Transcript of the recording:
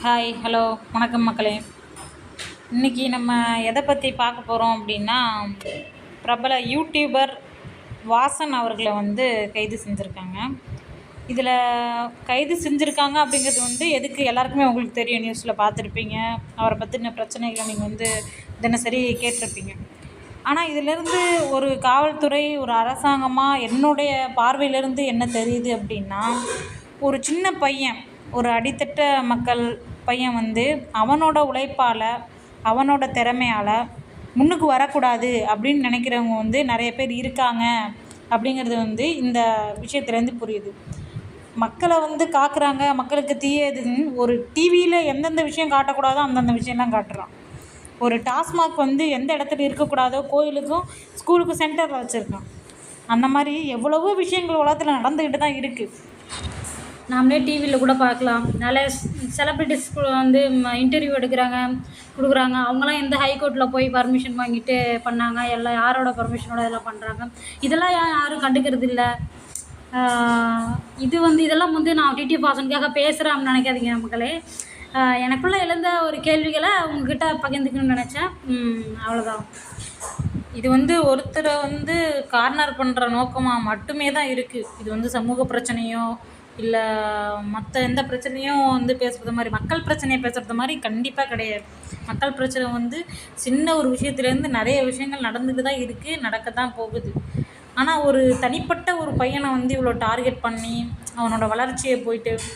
Hi hello வணக்கம் மக்களே. இன்றைக்கி நம்ம எதை பற்றி பார்க்க போகிறோம் அப்படின்னா பிரபல யூடியூபர் வாசன் அவர்களை வந்து கைது செஞ்சுருக்காங்க. இதில் கைது செஞ்சுருக்காங்க அப்படிங்கிறது வந்து எதுக்கு எல்லாருக்குமே உங்களுக்கு தெரியும்? நியூஸில் பார்த்துருப்பீங்க. அவரை பற்றின பிரச்சனைகளை நீங்கள் வந்து தினசரி கேட்டிருப்பீங்க. ஆனால் இதிலிருந்து ஒரு காவல்துறை ஒரு அரசாங்கமாக என்னுடைய பார்வையிலேருந்து என்ன தெரியுது அப்படின்னா ஒரு சின்ன பையன் ஒரு அடித்தட்ட மக்கள் பையன் வந்து அவனோட உழைப்பால் அவனோட திறமையால் முன்னுக்கு வரக்கூடாது அப்படின்னு நினைக்கிறவங்க வந்து நிறைய பேர் இருக்காங்க அப்படிங்கிறது வந்து இந்த விஷயத்துலேருந்து புரியுது. மக்களை வந்து காக்குறாங்க மக்களுக்கு தீயதுன்னு ஒரு டிவியில் எந்தெந்த விஷயம் காட்டக்கூடாதோ அந்தந்த விஷயம்லாம் காட்டுறான். ஒரு டாஸ்மாக் வந்து எந்த இடத்துல இருக்கக்கூடாதோ கோயிலுக்கும் ஸ்கூலுக்கும் சென்டரில் வச்சுருக்கான். அந்த மாதிரி எவ்வளவோ விஷயங்கள் உலகத்தில் நடந்துக்கிட்டு தான் இருக்குது நாமளே டிவியில் கூட பார்க்கலாம். நல்ல செலிப்ரிட்டிஸ் வந்து இன்டர்வியூ எடுக்கிறாங்க கொடுக்குறாங்க. அவங்களாம் எந்த ஹைகோர்ட்டில் போய் பர்மிஷன் வாங்கிட்டு பண்ணாங்க? எல்லாம் யாரோட பர்மிஷனோட இதெல்லாம் பண்ணுறாங்க இதெல்லாம் யாரும் கண்டுக்கிறது இல்லை. இது வந்து இதெல்லாம் வந்து நான் டிடி பாசனுக்காக பேசுகிறேன் நினைக்காதீங்க மக்களே. எனக்குள்ளே எழுந்த ஒரு கேள்விகளை உங்ககிட்ட பகிர்ந்துக்கணும்னு நினச்சேன். அவ்வளோதான் இது வந்து ஒருத்தரை வந்து கார்னர் பண்ணுற நோக்கமாக மட்டுமே தான் இருக்குது இது வந்து சமூக பிரச்சனையோ இல்லை மற்ற எந்த பிரச்சனையும் வந்து பேசுகிறது மாதிரி மக்கள் பிரச்சனையை பேசுகிறது மாதிரி கண்டிப்பாக கிடையாது. மக்கள் பிரச்சனை வந்து சின்ன ஒரு விஷயத்துலேருந்து நிறைய விஷயங்கள் நடந்துட்டு தான் இருக்குது நடக்க தான் போகுது. ஆனால் ஒரு தனிப்பட்ட ஒரு பையனை வந்து இவ்வளோ டார்கெட் பண்ணி அவனோட வளர்ச்சியை போயிட்டு